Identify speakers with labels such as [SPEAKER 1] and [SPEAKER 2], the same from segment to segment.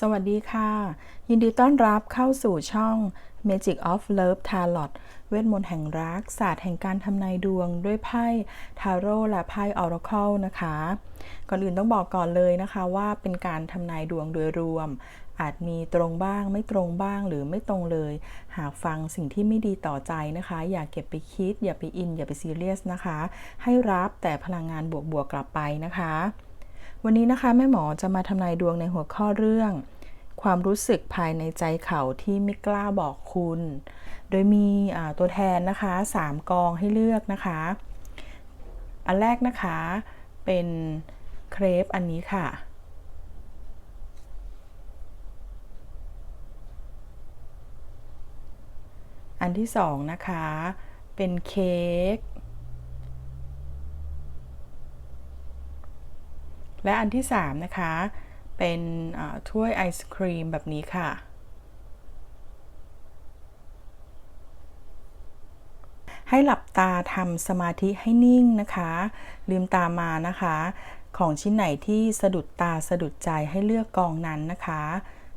[SPEAKER 1] สวัสดีค่ะ ยินดีต้อนรับเข้าสู่ช่อง Magic of Love Tarot เวทมนต์แห่งรัก ศาสตร์แห่งการทำนายดวงด้วยไพ่ทาโร่และไพ่ออราเคิลนะคะ ก่อนอื่นต้องบอกก่อนเลยนะคะว่าเป็นการทำนายดวงโดยรวม อาจมีตรงบ้างไม่ตรงบ้างหรือไม่ตรงเลย หากฟังสิ่งที่ไม่ดีต่อใจนะคะ อย่าเก็บไปคิด อย่าไปอิน อย่าไปซีเรียสนะคะ ให้รับแต่พลังงานบวกๆกลับไปนะคะวันนี้นะคะแม่หมอจะมาทำนายดวงในหัวข้อเรื่อง ความรู้สึกภายในใจเขาที่ไม่กล้าบอกคุณ โดยมีตัวแทนนะคะ 3 กองให้เลือกนะคะ อันแรกนะคะเป็นเครปอันนี้ค่ะ อันที่สองนะคะ เป็นเค้ก และอันที่สามนะคะ เป็นถ้วยไอศครีมแบบนี้ค่ะ ให้หลับตาทำสมาธิให้นิ่งนะคะ ลืมตามานะคะ ของชิ้นไหนที่สะดุดตาสะดุดใจให้เลือกกองนั้นนะคะ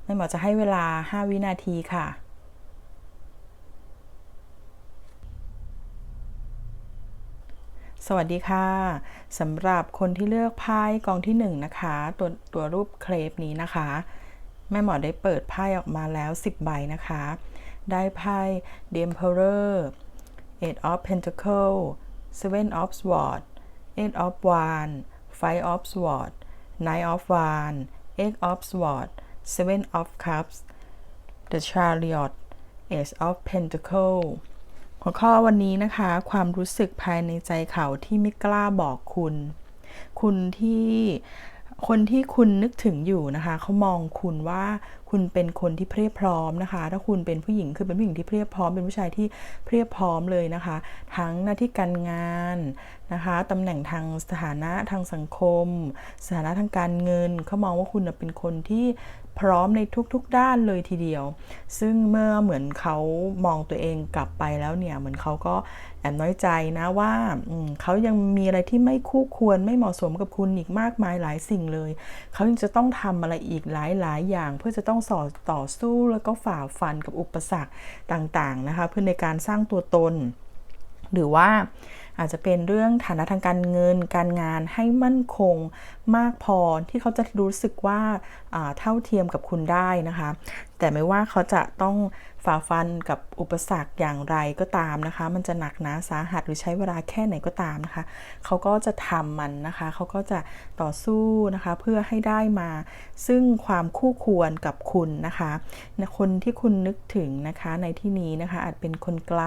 [SPEAKER 1] แม่หมอจะให้เวลา 5 วินาทีค่ะ สวัสดีค่ะสำหรับคนที่เลือกไพ่กองที่1นนะคะ ตัวตัวรูปเครปนี้นะคะ แม่หมอได้เปิดไพ่ออกมาแล้ว 10 ใบนะคะ ได้ไพ่ The Emperor Eight of Pentacle Seven of Swords Eight of Wands Five of Swords Nine of Wands Eight of Swords Seven of Cups The Chariot Ace of Pentacle หัวข้อวันนี้นะคะ ความรู้สึกภายในใจเขาที่ไม่กล้าบอกคุณ คุณที่คนที่คุณนึกถึงอยู่นะคะเขามองคุณว่าคุณเป็นคนที่เพียบพร้อมนะคะ ถ้าคุณเป็นผู้หญิงคือเป็นผู้หญิงที่เพียบพร้อม เป็นผู้ชายที่เพียบพร้อมเลยนะคะ ทั้งหน้าที่การงานนะคะตำแหน่งทางสถานะทางสังคม สถานะทางการเงินเขามองว่าคุณเป็นคนที่ พร้อมในทุกๆด้านเลยทีเดียว ซึ่งเมื่อเหมือนเขามองตัวเองกลับไปแล้วเนี่ยเหมือนเขาก็แอบน้อยใจนะว่าเขายังมีอะไรที่ไม่คู่ควรไม่เหมาะสมกับคุณอีกมากมายหลายสิ่งเลย เขายังจะต้องทำอะไรอีกหลายๆ อย่าง เพื่อจะต้องสอต่อสู้แล้วก็ฝ่าฟันกับอุปสรรคต่างๆนะคะเพื่อในการสร้างตัวตน หรือว่าอาจจะเป็นเรื่องฐานะทางการเงินการงานให้มั่นคงมากพอที่เขาจะรู้สึกว่าเท่าเทียมกับคุณได้นะคะ แต่ไม่ว่าเขาจะต้องฝ่าฟันกับอุปสรรคอย่างไรก็ตามนะคะ มันจะหนักหนาสาหัสหรือใช้เวลาแค่ไหนก็ตามนะคะ เขาก็จะทำมันนะคะ เขาก็จะต่อสู้นะคะ เพื่อให้ได้มา ซึ่งความคู่ควรกับคุณนะคะคนที่คุณนึกถึงนะคะในที่นี้นะคะ อาจเป็นคนไกล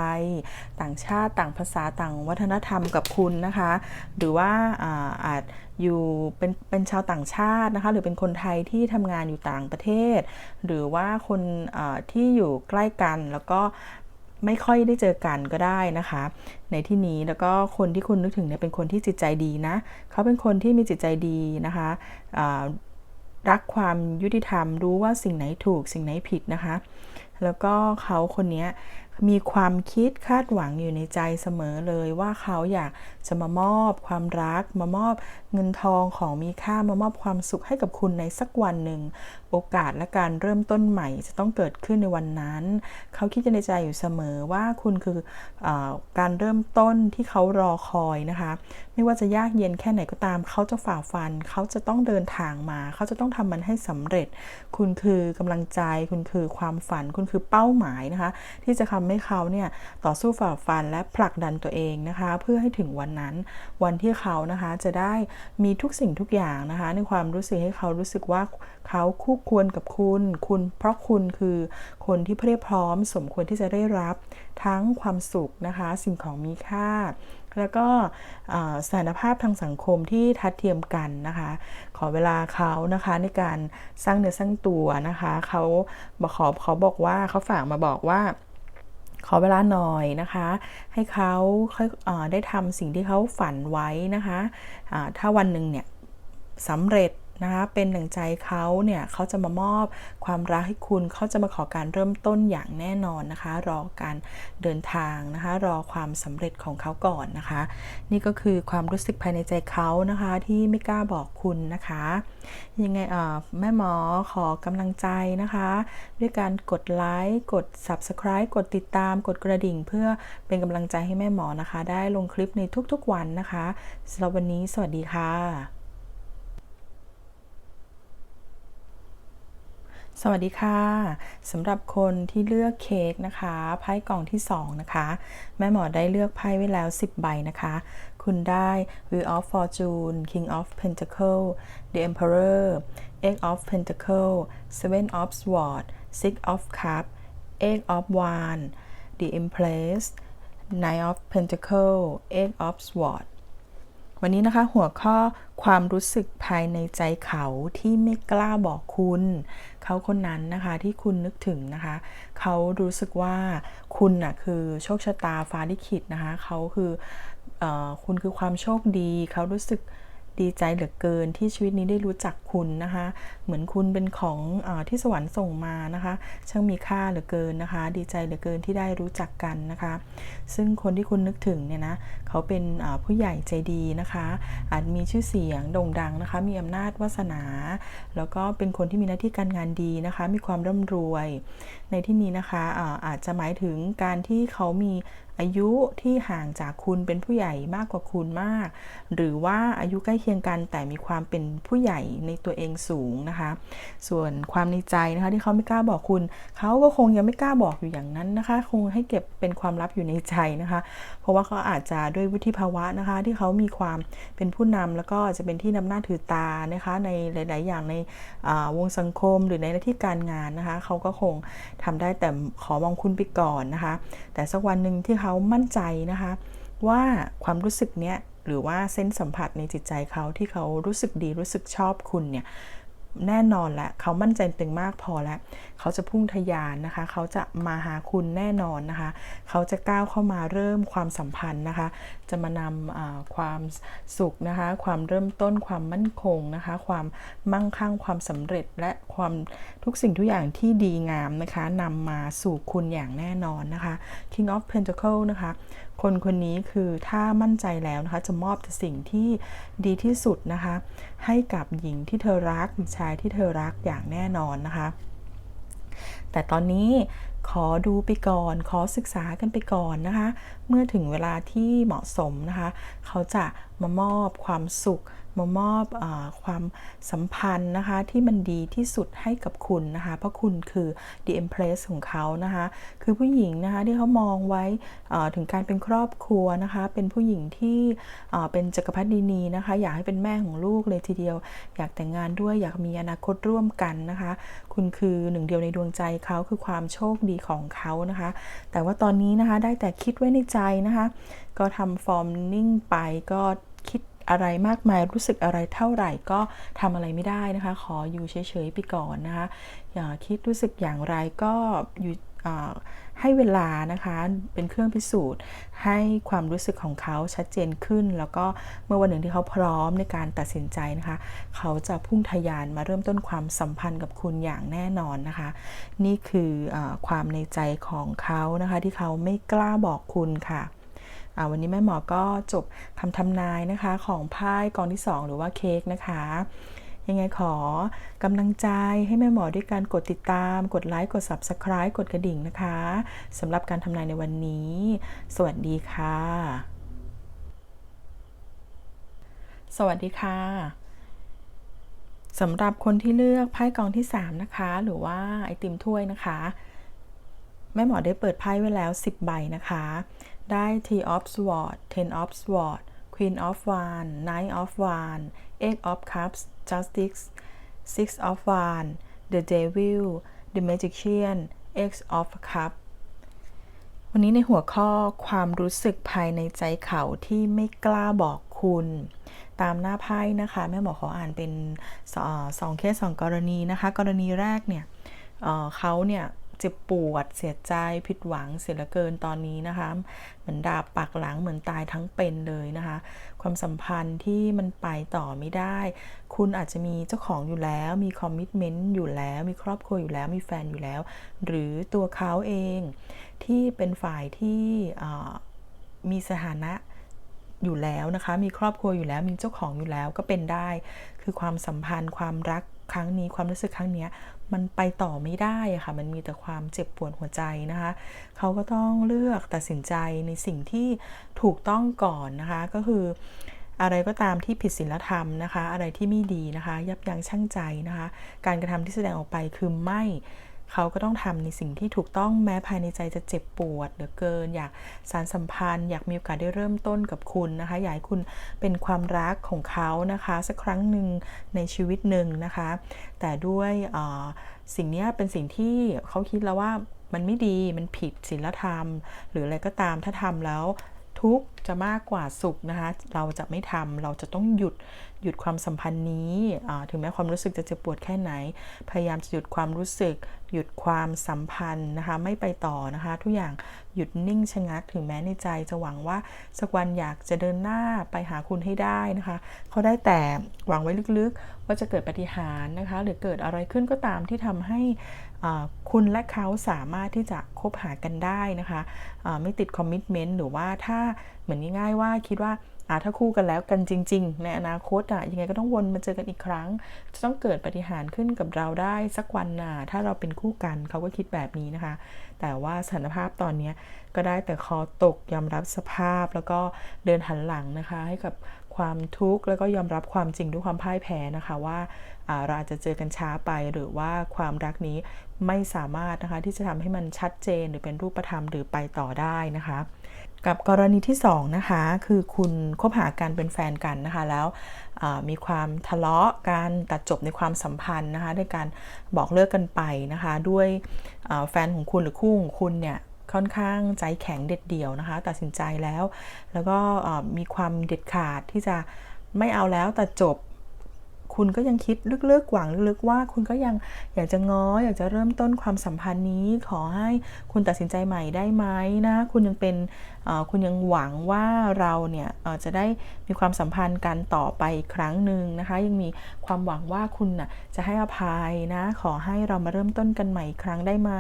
[SPEAKER 1] ต่างชาติต่างภาษาต่างวัฒนธรรมกับคุณนะคะ หรือว่าอาจอยู่เป็นเป็นชาวต่างชาตินะคะ หรือเป็นคนไทยที่ทำงานอยู่ต่างประเทศ หรือว่าคนที่อยู่ใกล้กันแล้วก็ไม่ค่อยได้เจอกันก็ได้นะคะ ในที่นี้แล้วก็คนที่คุณนึกถึงเนี่ยเป็นคนที่จิตใจดีนะเขาเป็นคนที่มีจิตใจดีนะคะรักความยุติธรรมรู้ว่าสิ่งไหนถูกสิ่งไหนผิดนะคะ แล้วก็เขาคนนี้ มีความคิดคาดหวังอยู่ในใจเสมอเลยว่าเขาอยากจะมามอบความรัก มามอบเงินทองของมีค่ามามอบความสุขให้กับคุณในสักวันหนึ่ง โอกาสและการเริ่มต้นใหม่จะต้องเกิดขึ้นในวันนั้น เขาคิดในใจอยู่เสมอว่าคุณคืออการเริ่มต้นที่เขารอคอยนะคะ ไม่ว่าจะยากเย็นแค่ไหนก็ตาม เขาจะฝ่าฟัน เขาจะต้องเดินทางมา เขาจะต้องทำมันให้สำเร็จ คุณคือกำลังใจ คุณคือความฝัน คุณคือเป้าหมายนะคะ ที่จะทำให้เขาเนี่ยต่อสู้ฝ่าฟันและผลักดันตัวเองนะคะ เพื่อให้ถึงวันนั้น วันที่เขานะคะจะได้มีทุกสิ่งทุกอย่างนะคะ ในความรู้สึกให้เขารู้สึกว่าเขาคู่ควรกับคุณ คุณเพราะคุณคือคนที่เพียบพร้อม สมควรที่จะได้รับทั้งความสุขนะคะ สิ่งของมีค่าแล้วก็สถานภาพทางสังคมที่ทัดเทียมกันนะคะ ขอเวลาเขานะคะในการสร้างเนื้อสร้างตัวนะคะ เขาบอกขอเขาบอกว่าเขาฝากมาบอกว่า ขอเวลาหน่อยนะคะ ให้เขาค่อยได้ทำสิ่งที่เขาฝันไว้นะคะะถ้าวันหนึ่งเนี่ยสำเร็จ นะคะเป็นหนึ่งใจเขาเนี่ยเขาจะมามอบความรักให้คุณเขาจะมาขอการเริ่มต้นอย่างแน่นอนนะคะ รอการเดินทางนะคะ รอความสำเร็จของเขาก่อนนะคะ นี่ก็คือความรู้สึกภายในใจเขานะคะที่ไม่กล้าบอกคุณนะคะยังไงแม่หมอขอกำลังใจนะคะ ด้วยการกดไลค์กด subscribe กดติดตามกดกระดิ่ง เพื่อเป็นกำลังใจให้แม่หมอนะคะ ได้ลงคลิปในทุกๆวันนะคะสำหรับวันนี้สวัสดีค่ะ สวัสดีค่ะสำหรับคนที่เลือกเค้กนะคะไพ่กล่องที่ 2 นะคะ แม่หมอได้เลือกไพ่ไว้แล้ว 10 ใบนะคะ คุณได้ Wheel of Fortune King of Pentacle The Emperor Eight of Pentacle Seven of Swords Six of Cup Eight of Wands The Empress Nine of Pentacle Eight of Swords วันนี้นะคะหัวข้อความรู้สึกภายในใจเขาที่ไม่กล้าบอกคุณ เขาคนนั้นนะคะที่คุณนึกถึงนะคะ เขารู้สึกว่าคุณน่ะคือโชคชะตาฟ้าลิขิตนะคะ เขาคืออคุณคือความโชคดี เขารู้สึกดีใจเหลือเกินที่ชีวิตนี้ได้รู้จักคุณนะคะ เหมือนคุณเป็นของอที่สวรรค์ส่งมานะคะ ช่างมีค่าเหลือเกินนะคะ ดีใจเหลือเกินที่ได้รู้จักกันนะคะ ซึ่งคนที่คุณนึกถึงเนี่ยนะ เขาเป็นผู้ใหญ่ใจดีนะคะ อาจมีชื่อเสียงโด่งดังนะคะ มีอำนาจวาสนา แล้วก็เป็นคนที่มีหน้าที่การงานดีนะคะ มีความร่ำรวย ในที่นี้นะคะอาอาจจะหมายถึงการที่เขามีอายุที่ห่างจากคุณเป็นผู้ใหญ่มากกว่าคุณมาก หรือว่าอายุใกล้เคียงกันแต่มีความเป็นผู้ใหญ่ในตัวเองสูงนะคะ ส่วนความในใจนะคะที่เขาไม่กล้าบอกคุณ เขาก็คงยังไม่กล้าบอกอยู่อย่างนั้นนะคะ คงให้เก็บเป็นความลับอยู่ในใจนะคะ เพราะว่าเขาอาจจะด้วยวุฒิภาวะนะคะ ที่เขามีความเป็นผู้นำแล้วก็จะเป็นที่นำหน้าถือตานะคะในหลาย ๆ อย่างในวงสังคมหรือในหน้าที่การงานนะคะ เขาก็คงทำได้แต่ขอมองคุณไปก่อนนะคะ แต่สักวันหนึ่งที่เขามั่นใจนะคะ ว่าความรู้สึกเนี้ยหรือว่าเส้นสัมผัสในจิตใจเขาที่เขารู้สึกดีรู้สึกชอบคุณเนี่ยแน่นอนแหละเขามั่นใจต็มมากพอแล้ว เขาจะพุ่งทยานนะคะ เขาจะมาหาคุณแน่นอนนะคะ เขาจะก้าวเข้ามาเริ่มความสัมพันธ์นะคะ จะมานำความสุขนะคะ ความเริ่มต้นความมั่นคงนะคะ ความมั่งคั่งความสำเร็จและความทุกสิ่งทุกอย่างที่ดีงามนะคะนำมาสู่คุณอย่างแน่นอนนะคะ King of Pentacle นะคะ คนคนนี้คือถ้ามั่นใจแล้วนะคะ จะมอบแต่สิ่งที่ดีที่สุดนะคะ ให้กับหญิงที่เธอรักหรือชายที่เธอรักอย่างแน่นอนนะคะ แต่ตอนนี้ขอดูไปก่อน ขอศึกษากันไปก่อนนะคะ เมื่อถึงเวลาที่เหมาะสมนะคะ เขาจะมามอบความสุข มามอบอความสัมพันธ์นะคะที่มันดีที่สุดให้กับคุณนะคะเพราะคุณคือ the empress ของเขานะคะคือผู้หญิงนะคะที่เขามองไว้ถึงการเป็นครอบครัวนะคะเป็นผู้หญิงที่เป็นจักรพรรดินีนะคะอยากให้เป็นแม่ของลูกเลยทีเดียว อยากแต่งงานด้วยอยากมีอนาคตร่วมกันนะคะ คุณคือหนึ่งเดียวในดวงใจเขาคือความโชคดีของเขานะคะ แต่ว่าตอนนี้นะคะได้แต่คิดไว้ในใจนะคะ ก็ทำฟอร์มนิ่งไปก็ อะไรมากมายรู้สึกอะไรเท่าไหร่ก็ทำอะไรไม่ได้นะคะ ขออยู่เฉยๆไปก่อนนะคะอย่าคิดรู้สึกอย่างไรก็อยู่ให้เวลานะคะเป็นเครื่องพิสูจน์ ให้ความรู้สึกของเขาชัดเจนขึ้น แล้วก็เมื่อวันหนึ่งที่เขาพร้อมในการตัดสินใจนะคะ เขาจะพุ่งทยานมาเริ่มต้นความสัมพันธ์กับคุณอย่างแน่นอนนะคะ นี่คืออความในใจของเขานะคะที่เขาไม่กล้าบอกคุณค่ะ วันนี้แม่หมอก็จบคำทำนายนะคะของไพ่กองที่ 2 หรือว่าเค้กนะคะยังไงขอกำลังใจให้แม่หมอด้วยการกดติดตาม กดไลค์ กด Subscribe กดกระดิ่งนะคะสำหรับการทำนายในวันนี้ สวัสดีค่ะ สวัสดีค่ะสำหรับคนที่เลือกไพ่กองที่ 3 นะคะ หรือว่าไอติมถ้วยนะคะ แม่หมอได้เปิดไพ่ไว้แล้ว 10 ใบนะคะ ได้ T of Sword Ten of Sword Queen of Wand Knight of Wand Eight of Cups Justice Six of Wand The Devil The Magician X of Cups วันนี้ในหัวข้อความรู้สึกภายในใจเขาที่ไม่กล้าบอกคุณ ตามหน้าไพ่นะคะแม่หมอขออ่านเป็นสองเคสสองกรณีนะคะ กรณีแรกเนี่ยเขาเนี่ย เจ็บปวด เสียใจผิดหวังเสียเหลือเกินตอนนี้นะคะเหมือนดาบปักหลังเหมือนตายทั้งเป็นเลยนะคะ ความสัมพันธ์ที่มันไปต่อไม่ได้ คุณอาจจะมีเจ้าของอยู่แล้ว มีคอมมิชเมนต์อยู่แล้ว มีครอบครัวอยู่แล้ว มีแฟนอยู่แล้ว หรือตัวเขาเองที่เป็นฝ่ายที่มีสถานะอยู่แล้วนะคะ มีครอบครัวอยู่แล้ว มีเจ้าของอยู่แล้วก็เป็นได้ คือความสัมพันธ์ความรักครั้งนี้ความรู้สึกครั้งนี้ มันไปต่อไม่ได้อะค่ะ มันมีแต่ความเจ็บปวดหัวใจนะคะ เขาก็ต้องเลือกตัดสินใจในสิ่งที่ถูกต้องก่อนนะคะ ก็คืออะไรก็ตามที่ผิดศีลธรรมนะคะ อะไรที่ไม่ดีนะคะ ยับยั้งชั่งใจนะคะ การกระทำที่แสดงออกไปคือไม่ เขาก็ต้องทำในสิ่งที่ถูกต้องแม้ภายในใจจะเจ็บปวดเหลือเกิน อยากสารสัมพันธ์ อยากมีโอกาสได้เริ่มต้นกับคุณนะคะ อยากให้คุณเป็นความรักของเขานะคะ สักครั้งหนึ่งในชีวิตหนึ่งนะคะ แต่ด้วยสิ่งนี้เป็นสิ่งที่เขาคิดแล้วว่ามันไม่ดีมันผิดศีลธรรม หรืออะไรก็ตามถ้าทำแล้ว ทุกข์จะมากกว่าสุขนะคะ เราจะไม่ทำเราจะต้องหยุดหยุดความสัมพันธ์นี้ถึงแม้ความรู้สึกจะเจ็บปวดแค่ไหน พยายามจะหยุดความรู้สึก หยุดความสัมพันธ์นะคะ ไม่ไปต่อนะคะ ทุกอย่างหยุดนิ่งชะงักถึงแม้ในใจจะหวังว่าสักวันอยากจะเดินหน้าไปหาคุณให้ได้นะคะเขาได้แต่หวังไว้ลึกๆ ว่าจะเกิดปฏิหารนะคะ หรือเกิดอะไรขึ้นก็ตามที่ทำให้ คุณและเขาสามารถที่จะคบหากันได้นะคะไม่ติดคอมมิชเมนต์หรือว่าถ้าเหมือนง่ายๆว่าคิดว่าถ้าคู่กันแล้วกันจริง ๆ ในอนาคตอะยังไงก็ต้องวนมาเจอกันอีกครั้ง จะต้องเกิดปฏิหารขึ้นกับเราได้สักวันน่ะถ้าเราเป็นคู่กันเขาก็คิดแบบนี้นะคะ แต่ว่าสถานภาพตอนนี้ก็ได้แต่คอตกยอมรับสภาพแล้วก็เดินหันหลังนะคะ ให้กับ ความทุกข์แล้วก็ยอมรับความจริงด้วยความพ่ายแพ้นะคะว่าเราอาจจะเจอกันช้าไปหรือว่าความรักนี้ไม่สามารถนะคะที่จะทำให้มันชัดเจนหรือเป็นรูปธรรมหรือไปต่อได้นะคะ กับกรณีที่2นะคะคือคุณคบหากันเป็นแฟนกันนะคะแล้วมีความทะเลาะการตัดจบในความสัมพันธ์นะคะด้วยการบอกเลิกกันไปนะคะ ด้วยแฟนของคุณหรือคู่ของคุณเนี่ย ค่อนข้างใจแข็งเด็ดเดี่ยวนะคะ ตัดสินใจแล้ว แล้วก็มีความเด็ดขาดที่จะไม่เอาแล้วแต่จบ คุณก็ยังคิดลึกๆหวังลึกๆว่า คุณก็ยังอยากจะง้ออยากจะเริ่มต้นความสัมพันธ์นี้ ขอให้คุณตัดสินใจใหม่ได้ไหมนะคุณยังเป็นคุณยังหวังว่าเราเนี่ยจะได้มีความสัมพันธ์กันต่อไปครั้งหนึ่งนะคะ ยังมีความหวังว่าคุณน่ะจะให้อภัยนะ ขอให้เรามาเริ่มต้นกันใหม่อีกครั้งได้ไหม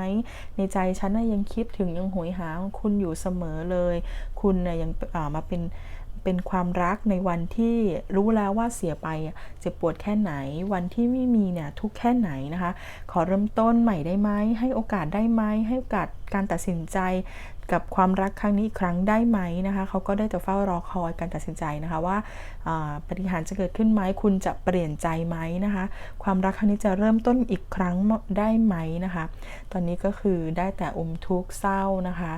[SPEAKER 1] ในใจฉันนะยังคิดถึงยังหวยหาคุณอยู่เสมอเลย คุณนะยังมาเป็น เป็นความรักในวันที่รู้แล้วว่าเสียไปเจ็บปวดแค่ไหน วันที่ไม่มีเนี่ยทุกแค่ไหนนะคะ ขอเริ่มต้นใหม่ได้ไหมให้โอกาสได้ไหมให้โอกาสการตัดสินใจกับความรักครั้งนี้อีกครั้งได้ไหมนะคะเขาก็ได้แต่เฝ้ารอคอยการตัดสินใจนะคะว่าปฏิหารจะเกิดขึ้นไหมคุณจะเปลี่ยนใจไหมนะคะ ความรักครั้งนี้จะเริ่มต้นอีกครั้งได้ไหมนะคะ ตอนนี้ก็คือได้แต่อมทุกข์เศร้านะคะ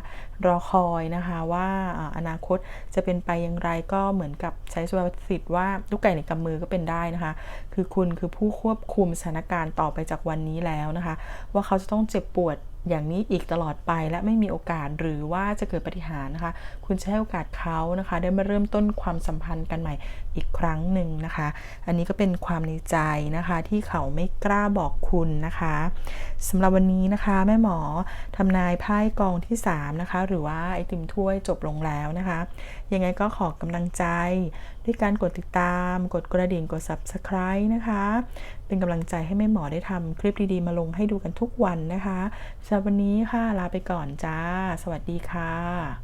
[SPEAKER 1] รอคอยนะคะว่าอนาคตจะเป็นไปอย่างไรก็เหมือนกับใช้สุภาษิตว่าลูกไก่ในกำมือก็เป็นได้นะคะ คือคุณคือผู้ควบคุมสถานการณ์ต่อไปจากวันนี้แล้วนะคะ ว่าเขาจะต้องเจ็บปวด อย่างนี้อีกตลอดไปและไม่มีโอกาสหรือว่าจะเกิดปฏิหารนะคะคุณจะให้โอกาสเขานะคะ ได้มาเริ่มต้นความสัมพันธ์กันใหม่อีกครั้งหนึ่งนะคะ อันนี้ก็เป็นความในใจนะคะ ที่เขาไม่กล้าบอกคุณนะคะสำหรับวันนี้นะคะแม่หมอทำนายไพ่กองที่3นะคะหรือว่าไอติมถ้วยจบลงแล้วนะคะยังไงก็ขอกำลังใจด้วยการกดติดตาม กดกระดิ่งกด subscribe นะคะ เป็นกำลังใจให้แม่หมอได้ทำคลิปดีๆ มาลงให้ดูกันทุกวันนะคะสำหรับวันนี้ค่ะลาไปก่อนจ้า สวัสดีค่ะ